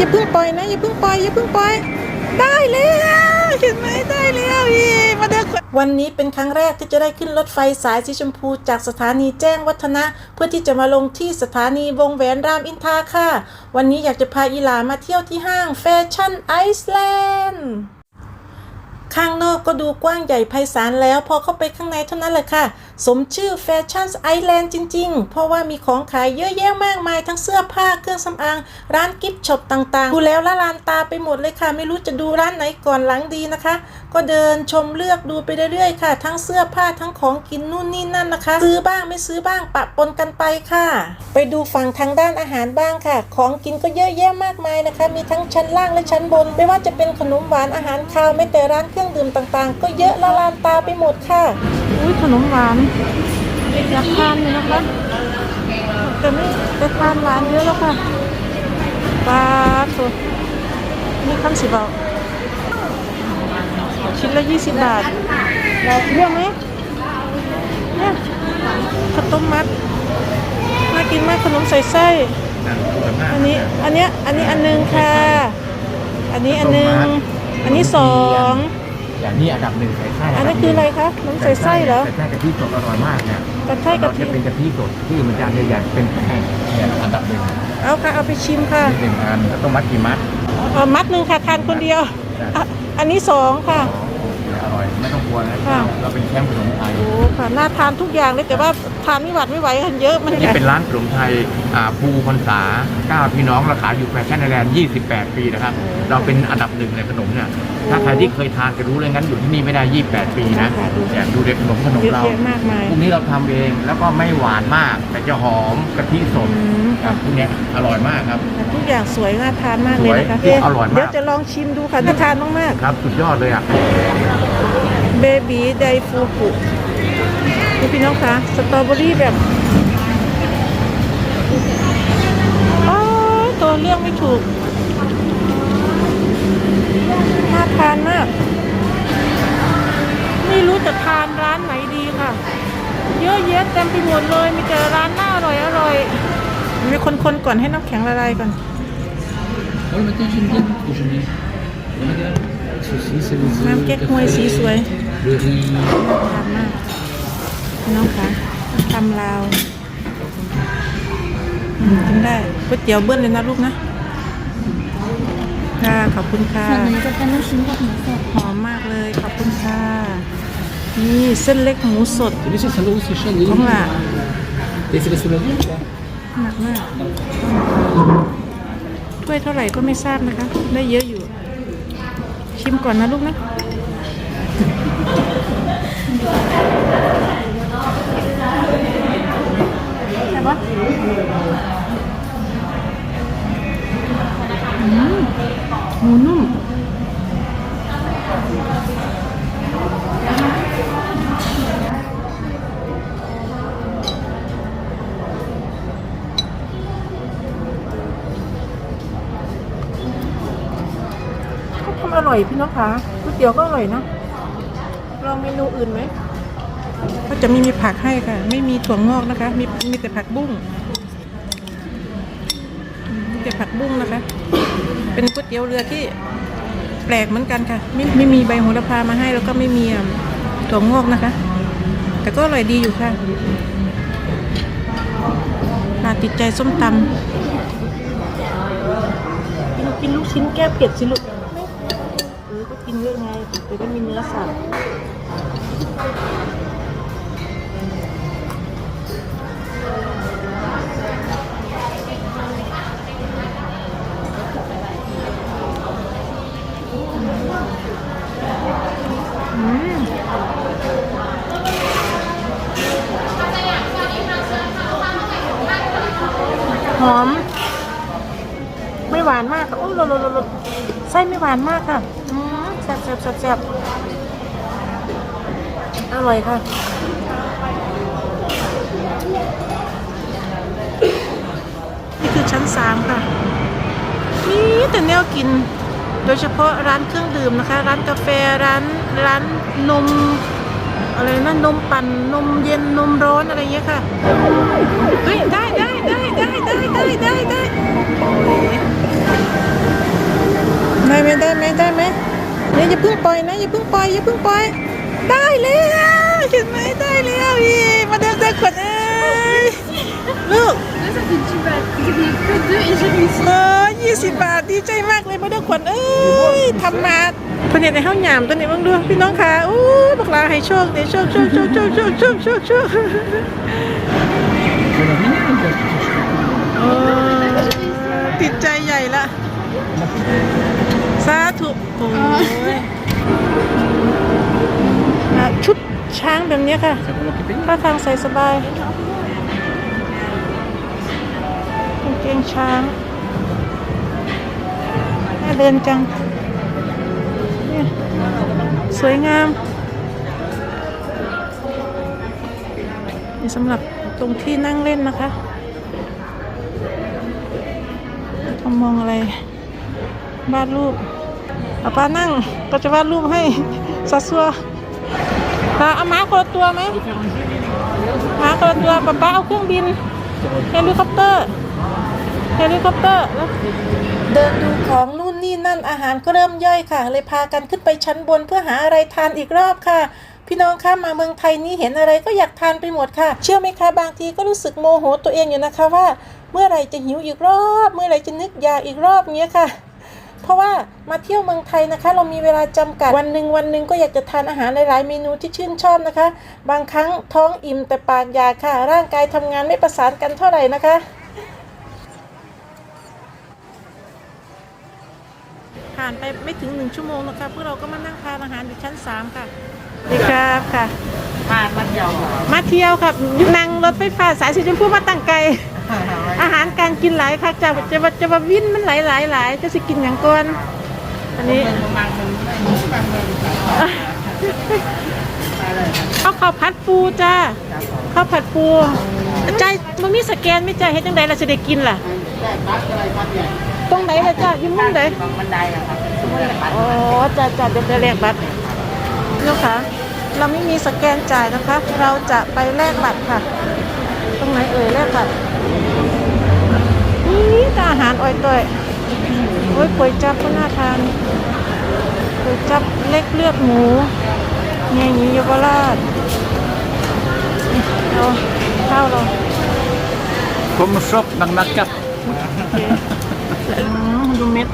อย่าเพิ่งปล่อยนะอย่าเพิ่งปล่อยอย่าเพิ่งปล่อย ได้แล้วเห็นไหมได้แล้วพี่มาเด้อวันนี้เป็นครั้งแรกที่จะได้ขึ้นรถไฟสายสีชมพูจากสถานีแจ้งวัฒนะ เพื่อที่จะมาลงที่สถานีวงแหวนรามอินทราค่ะ วันนี้อยากจะพาอีหลามาเที่ยวที่ห้างแฟชั่นไอซ์แลนด์ ข้างนอกก็ดูกว้างใหญ่ไพศาลแล้ว พอเข้าไปข้างในเท่านั้นแหละค่ะ สมชื่อแฟชั่นไอแลนด์จริง ๆ เพราะว่ามีของขายเยอะแยะมากมายทั้งเสื้อผ้าเครื่องสำอาง ร้านกิฟต์ช็อปต่างๆ ดูแล้วละลานตาไปหมดเลยค่ะ ไม่รู้จะดูร้านไหนก่อนหลังดีนะคะ ก็เดินชมเลือกดูไปเรื่อยๆค่ะ ทั้งเสื้อผ้าทั้งของกินนู่นนี่นั่นนะคะ ซื้อบ้างไม่ซื้อบ้างปะปนกันไปค่ะ ไปดูฝั่งทางด้านอาหารบ้างค่ะ ของกินก็เยอะแยะมากมายนะคะ มีทั้งชั้นล่างและชั้นบน ไม่ว่าจะเป็นขนมหวานอาหารคาวไม่แต่ร้านเครื่องดื่มต่างๆ ก็เยอะละลานตาไปหมดค่ะ อุ้ยขนมหวานอยากทานเลยนะคะแต่ไม่แต่ทานหวานเยอะแล้วค่ะปลาตัวนี่คำสิบเอาชิ้นละยี่สิบบาทเราเลือกไหมเนี่ยข้าวต้มมัดน่ากินมากขนมใส่ไส้อันนี้อันเนี้ยอันนี้อันหนึงค่ะ อันนี้อันหนึง อันนี้สอง อย่างนี้อันดับหนึ่งใส่ไส้อันนี้คืออะไรคะขนมใส่ไส้เหรอใส่ไส้กะทิสดอร่อยมากเนี่ยกระไส้กะทิเราจะเป็นกะทิสดที่มันจะใหญ่ๆเป็นแห้งเนี่ยอันดับหนึ่งเอาค่ะเอาไปชิมค่ะหนึ่งอันแล้วต้องมัดกี่มัดเอามัดหนึ่งค่ะทานคนเดียวอะอันนี้สองค่ะ อ๋อโอเคอร่อยไม่ต้องกลัวนะค่ะ เราเป็นแชมป์ขนมไทยโอ้ค่ะน่าทานทุกอย่างเลยแต่ว่าทานไม่หวัดไม่ไหวกันเยอะมันนี่เป็นร้านขนมไทยอ่าภูพรรษาเก้าพี่น้องราคาอยู่แฟชั่นไอแลนด์28 ปีนะครับ เราเป็นอันดับหนึ่งในขนมเนี่ยถ้าใครที่เคยทานจะรู้เลยงั้นอยู่ที่นี่ไม่ได้ 28 ปีนะเนี่ยดูเด็กขนมขนมเยอะเรา แยะมากมาย พวกนี้เราทำเองแล้วก็ไม่หวานมาก แต่จะหอมกะทิสดอืม ครับพวกเนี้ยอร่อยมากครับ ทุกอย่างสวยน่าทานมากเลยนะคะสวยอร่อยมาก เดี๋ยวจะลองชิมดูค่ะน่าทานมากครับสุดยอดเลยอะ ๆ เบบีไดฟูกุนี่พี่น้องคะสตรอเบอรี่แบบอ๋อตัวเลือกไม่ถูกน่าทานมาก ไม่รู้จะทานร้านไหนดีค่ะ เยอะแยะเต็มไปหมดเลย มีแต่ร้านน่าอร่อยอร่อยมีคนๆก่อนให้น้ำแข็งละลายก่อน Bon, le matin, j'aime bien déjeuner. Regarde, ceci, c'est les œufs, น้ำเก๊กฮวยสีสวย le riz. น่าทานมากพี่น้องคะทำลาวอืมกินได้ก๋วยเตี๋ยวเบิ้ลเลยนะลูกนะค่ะขอบคุณค่ะส่วนไหนจะเป็นลูกชิ้นกับหมูสดหอมมากเลยขอบคุณค่ะนี่เส้นเล็กหมูสด T'as vu ça, ça va aussi cher, les ของหล่ะ Et c'est la sous la vie, quoi หนักมากถ้วยเท่าไหร่ก็ไม่ทราบนะคะ ได้เยอะอยู่ ชิมก่อนนะลูกนะใช่ปะหมูนุ่ม พี่น้องคะก๋วยเตี๋ยวก็อร่อยนะลองเมนูอื่นไหมก็จะไม่มีผักให้ค่ะ ไม่มีถั่วงอกนะคะ มีมีแต่ผักบุ้งอืมมีแต่ผักบุ้งนะคะ เป็นก๋วยเตี๋ยวเรือที่แปลกเหมือนกันค่ะ ไม่ไม่มีใบโหระพามาให้แล้วก็ไม่มีอะถั่วงอกนะคะ แต่ก็อร่อยดีอยู่ค่ะน่าติดใจส้มตำกินกินลูกชิ้นแก้เผ็ดสิลูกเออ ก็กินเยอะไงแต่ก็มีเนื้อสัตว์หอม ไม่หวานมากค่โอ้โลโลโลโลไส้ไม่หวานมากค่ะ แซ่บแซ่บแซ่บอร่อยค่ะนี่คือชั้นสามค่ะมีแต่แนวกิน โดยเฉพาะร้านเครื่องดื่มนะคะ ร้านกาแฟร้านร้านนมอะไรนะนมปั่นนมเย็นนมร้อนอะไรเงี้ยค่ะเฮ้ยได้ได้ได้ได้ได้ได้ได้ได้ได้ไหมได้ไหมได้ไหม เนี่ยอย่าเพิ่งปล่อยนะอย่าเพิ่งปล่อยอย่าเพิ่งปล่อย ได้แล้วเห็นไหมได้แล้วพี่มาเดินเดินขวดเอ้ยลูก Là, ça fait 10 balles. J'ai payé que 2 et j'ai réussi. เออยี่สิบบาทดีใจมากเลยมาเดินขวดเอ้ยทำมาเพื่อนในห้องหยามตัวนี้บ้างดูพี่น้องค่ะอู้บักลาให้โชคเดี๋ยวโชคโชคโชคโชคโชคโชคโชคโชค Ça va venir ou pas tout ça เออติดใจใหญ่ละสาธุโอ้ยอะ ชุดช้างแบบเนี้ยค่ะ C'est pour moi qui paye ท่าทางใส่สบายกางเกงช้างน่าเดินจังเนี่ยสวยงาม นี่สำหรับตรงที่นั่งเล่นนะคะทำมองอะไรวาดรูปเอาป้านั่งก็จะวาดรูปให้สัดสัวป้าเอาม้าคนละตัวไหมม้าคนละตัวป้าป้าเอาเครื่องบินเฮลิคอปเตอร์เฮลิคอปเตอร์แล้วเดินดูของนู่นนี่นั่นอาหารก็เริ่มย่อยค่ะ เลยพากันขึ้นไปชั้นบนเพื่อหาอะไรทานอีกรอบค่ะ พี่น้องคะมาเมืองไทยนี้เห็นอะไรก็อยากทานไปหมดค่ะ เชื่อไหมคะบางทีก็รู้สึกโมโหตัวเองอยู่นะคะว่า เมื่อไรจะหิวอีกรอบ เมื่อไรจะนึกอยากอีกรอบเงี้ยค่ะ เพราะว่ามาเที่ยวเมืองไทยนะคะ เรามีเวลาจำกัดวันหนึ่งวันหนึ่งก็อยากจะทานอาหารหลายๆเมนูที่ชื่นชอบนะคะ บางครั้งท้องอิ่มแต่ปากอยากค่ะ ร่างกายทำงานไม่ประสานกันเท่าไหร่นะคะผ่านไปไม่ถึงหนึ่งชั่วโมงนะคะพวกเราก็มานั่งทานอาหารอยู่ชั้นสามค่ะสวัสดีครับค่ะมามาเที่ยวมาเที่ยวครับนั่งรถไฟฟ้าสายสีชมพูมาตั้งไกล อาหารการกินหลายค่ะจะจะจะจะมาวินมันหลายหลายหลายจะสิกินอย่างก่อนอันนี้บางมึงบางมึงมาเลยข้าวข้าวผัดปูจ้าข้าวผัดปูใจายมันมีสแกนไหม่จ้าเฮ็ดจังไดเราจะได้กินล่ะได้บัตรอะไรบัตรใหญ่ตรงไหนล่ะจ้าอยู่มุมไหนบางบันไดอะครับสมมติบัตรอ๋อจ้าจ้าเดี๋ยวไปแลกบัตรลูกค้าเราไม่มีสแกนจ่ายนะคะ เราจะไปแลกบัตรค่ะ ตรงไหนเอ่ยแลกบัตรนี่ตาอาหารอ่อยต่อยโอ้ยก๋วยจับก็น่าทานก๋วยจับเล็กเลือดหมูเมียหยีเยาวราชเอาข้าวเรา Kom shop ng nakat อืมดูเม็ด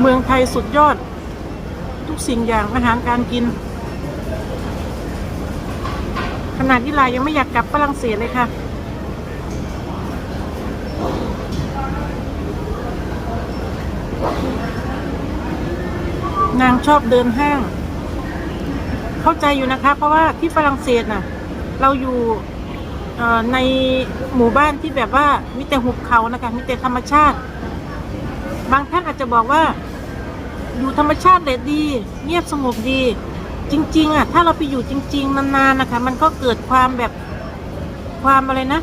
เมืองไทยสุดยอด ทุกสิ่งอย่างอาหารการกินข นาดที่ลายังไม่อยากกลับฝรั่งเศสเลยค่ะ นางชอบเดินห้าง เข้าใจอยู่นะคะ เพราะว่าที่ฝรั่งเศสน่ะ เราอยู่ในหมู่บ้านที่แบบว่ามีแต่หุบเขานะคะมีแต่ธรรมชาติ บางท่านอาจจะบอกว่า อยู่ธรรมชาติเลยดี เงียบสงบดี จริง ๆ อะ ถ้าเราไปอยู่จริง ๆ นานๆนะคะ มันก็เกิดความแบบความอะไรนะ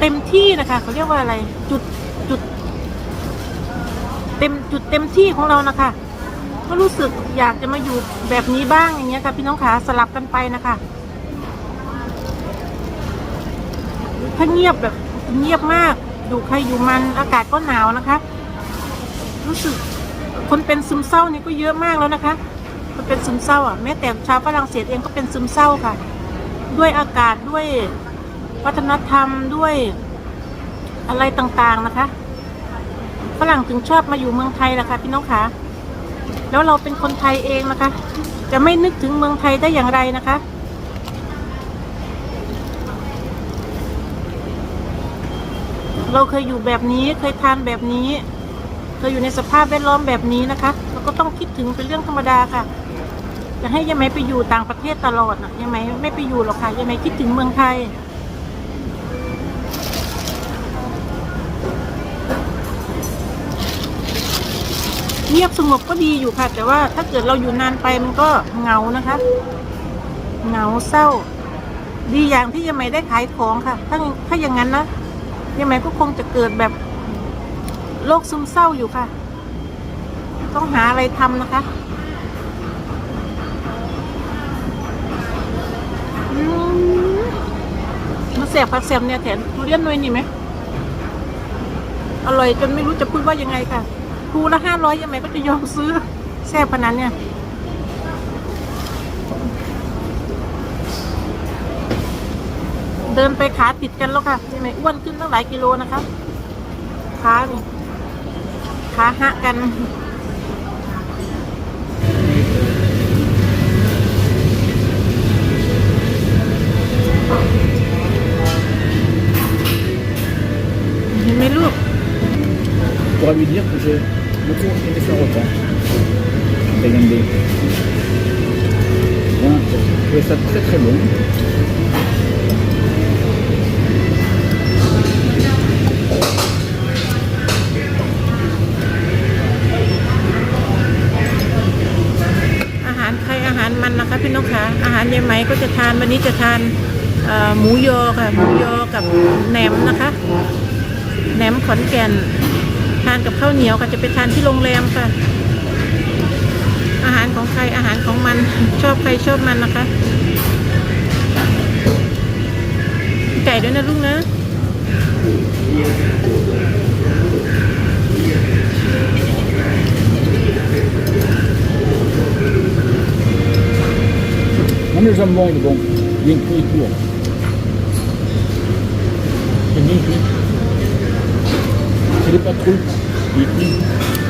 เต็มที่นะคะเขาเรียกว่าอะไร จุดจุด เต็มจุดเต็มที่ของเรานะคะ ก็รู้สึกอยากจะมาอยู่แบบนี้บ้างอย่างเงี้ยค่ะพี่น้องขาสลับกันไปนะคะถ้าเงียบแบบเงียบมากอยู่ใครอยู่มันอากาศก็หนาวนะคะ รู้สึกคนเป็นซึมเศร้านี่ก็เยอะมากแล้วนะคะ คนเป็นซึมเศร้าอะแม้แต่ชาวฝรั่งเศสเองก็เป็นซึมเศร้าค่ะ ด้วยอากาศด้วยวัฒนธรรมด้วยอะไรต่างๆนะคะฝรั่งถึงชอบมาอยู่เมืองไทยนะคะพี่น้องคะแล้วเราเป็นคนไทยเองนะคะ จะไม่นึกถึงเมืองไทยได้อย่างไรนะคะเราเคยอยู่แบบนี้เคยทานแบบนี้ เคยอยู่ในสภาพแวดล้อมแบบนี้นะคะ เราก็ต้องคิดถึงเป็นเรื่องธรรมดาค่ะ จะให้ยายไหมไปอยู่ต่างประเทศตลอดนะยายไหมไม่ไปอยู่หรอกค่ะยายไหมคิดถึงเมืองไทยเงียบสงบก็ดีอยู่ค่ะ แต่ว่าถ้าเกิดเราอยู่นานไปมันก็เหงานะคะเหงาเศร้า ดีอย่างที่ยายไหมได้ขายของค่ะ ถ้าถ้าอย่างนั้นนะยายไหมก็คงจะเกิดแบบโรคซึมเศร้าอยู่ค่ะ ต้องหาอะไรทำนะคะ มมาเสียบผักเสียบเนี่ยแถมทุเรียนหน่วยนี่ไหมอร่อยจนไม่รู้จะพูดว่ายังไงค่ะภูละห้าร้อยยังไงก็จะยอมซื้อแซ่บขนาดเนี่ยเดินไปขาติดกันแล้วค่ะยังไงอ้วนขึ้นตั้งหลายกิโลนะคะขานี่ขาหะกัน เห็นไหมลูก Tu pourras lui dire que j'ai beaucoup aimé son repas. Regardez. Voilà, j'ai trouvé ça très très bon. อาหารใครอาหารมันนะคะพี่น้องคะอาหารยายไหมก็จะทานวันนี้จะทานเอ่อหมูยอค่ะหมูยอกับแหนมนะคะ แหนมขอนแก่นทานกับข้าวเหนียวค่ะจะไปทานที่โรงแรมค่ะ อาหารของใครอาหารของมันชอบใครชอบมันนะคะ ไก่ด้วยนะลูกนะ Non mais le jambon il est bon. Il est cuit et court. C'est bien cuit. Il connais pas trop.